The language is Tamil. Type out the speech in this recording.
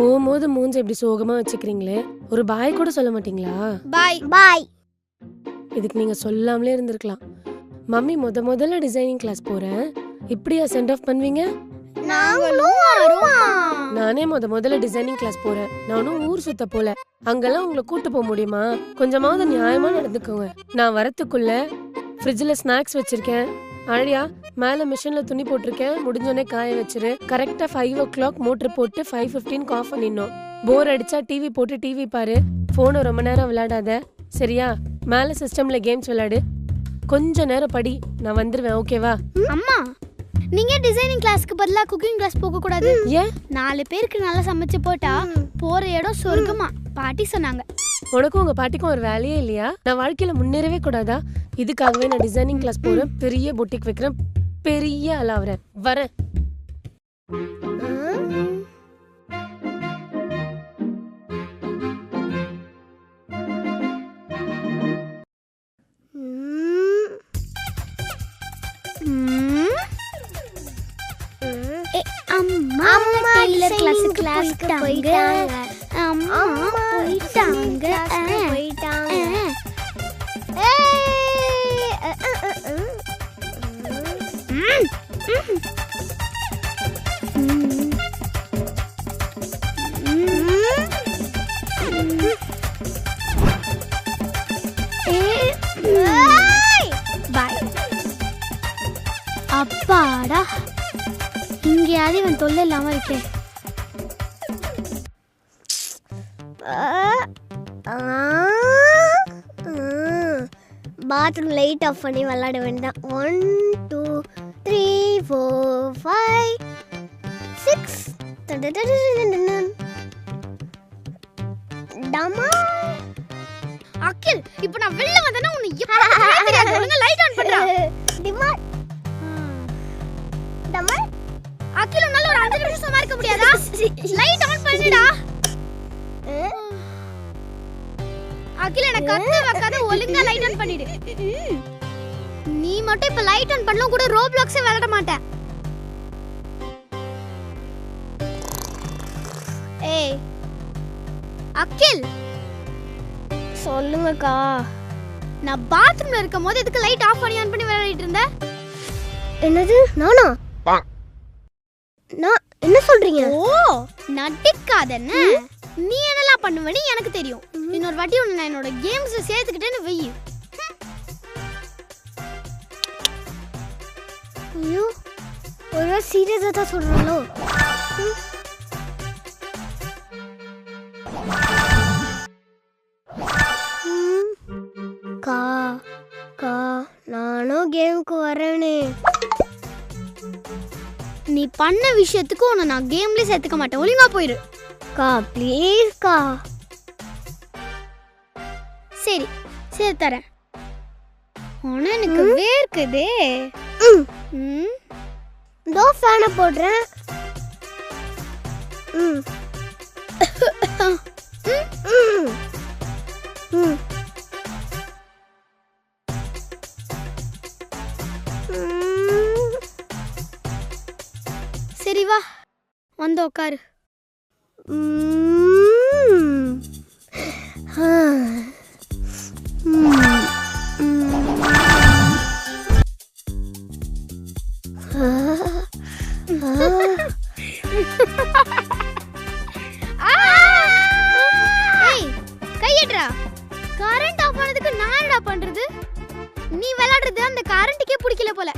போகும்போது மூஞ்ச இப்படி சோகமா வச்சுக்கிறீங்களே ஒரு பாய் கூட சொல்ல மாட்டீங்களா? பாய் பாய். இதுக்கு நீங்க சொல்லாமலே இருந்திருக்கலாம். மம்மி முத முதல்ல டிசைனிங் கிளாஸ் போறேன் இப்படியா சென்ட் ஆஃப் பண்ணுவீங்க? நானே முத முதல்ல டிசைனிங் கிளாஸ் போறேன் நானும் ஊர் சுத்த போல. அங்கெல்லாம் உங்களை கூட்டு போக முடியுமா? கொஞ்சமாவது நியாயமா நடந்துக்கோங்க. நான் வரத்துக்குள்ள ஃப்ரிட்ஜில் ஸ்நாக்ஸ் வச்சிருக்கேன். ஆழியா மேல மிஷின்ல துணி போட்டிருக்கேன். முடிஞ்சோடனே காய வச்சிரு. கரெக்டா ஃபைவ் ஓ கிளாக் மோட்டர் போட்டு ஃபைவ் ஃபிஃப்டீன்க்கு ஆஃப் பண்ணிடணும். போர் அடிச்சா டிவி போட்டு டிவி பாரு. போனை ரொம்ப நேரம் விளையாடாத. சரியா? மேல சிஸ்டம்ல கேம்ஸ் விளையாடு. கொஞ்ச நேரம் படி. நான் வந்துருவேன் ஓகேவா அம்மா நீங்க டிசைனிங் கிளாஸ்க்கு பதிலா குக்கிங் கிளாஸ் போக கூடாது? ஏன்? நாலு பேருக்கு நல்லா சமைச்சு போட்டா போற இடம் சொர்க்கமா? பாட்டி சொன்னாங்க. உனக்கும் உங்க பாட்டிக்கும் ஒரு வேலையே இல்லையா? நான் வாழ்க்கையில முன்னேறவே கூடாதா? இதுக்காகவே நான் டிசைனிங் கிளாஸ் போறேன் பெரிய பொட்டிக் வைக்கிறேன் பெரிய ஆளாகிறேன் வரேன் அம்மா டெய்லர் கிளாஸ் கிளாஸ்க்கு போயிட்டாங்க அம்மா போயிட்டாங்க அப்பாடா. இங்கேயாவது இவன் தொல்லை இல்லாம இருக்கேன் பாத்ரூம் லைட் ஆஃப் பண்ணி விளையாட வேண்டாம் one two three four five six டமா. அகில் இப்போ நான் வெளில வந்தேன்னா உன்னை லைட் ஆன் பண்றா டிமா அகில அகில் உன்னால ஒரு அஞ்சு நிமிஷம் சும்மா இருக்க முடியாதா? லைட் ஆன் பண்ணுடா. அகில் எனக்கு கத்து வைக்காத ஒழுங்கா லைட் ஆன் பண்ணிடு. நீ மட்டும் இப்ப லைட் ஆன் பண்ணலாம் கூட ரோப்ளாக்ஸே விளையாட மாட்டேன். ஏய் அகில். சொல்லுங்கக்கா. நான் பாத்ரூம்ல இருக்கும் போது எதுக்கு லைட் ஆஃப் பண்ணி ஆன் பண்ணி விளையாடிட்டு இருந்தேன் என்னது? நானா? நான் என்ன சொல்றீங்க? ஓ நடிக்காதன்னு நீ என்னலாம் பண்ணுவேன்னு எனக்கு தெரியும். இன்னொரு வாட்டி உன்னை நான் என்னோட கேம்ஸ்ல சேர்த்துக்கிட்டேன்னு வெயி ஐயோ ஒரு சீரியஸா தான் சொல்றாங்களோ ம். கா கா நானும் கேமுக்கு வரேனே. நீ பண்ண விஷயத்துக்கு உன்னை நான் கேம்லயே சேர்த்துக்க மாட்டேன். ஒழுங்கா போயிரு. கா ப்ளீஸ் கா சரி சரி தரேன். ஆனா எனக்கு வேர்க்குதே. ம். இதோ ஃபேனை போடுறேன். ம். சரி வா வந்து உட்காரு ம் கரண்ட் ஆஃப் ஆனதுக்கு நான் என்னடா பண்றது நீ விளையாடுறது அந்த கரண்ட்டுக்கே பிடிக்கல போல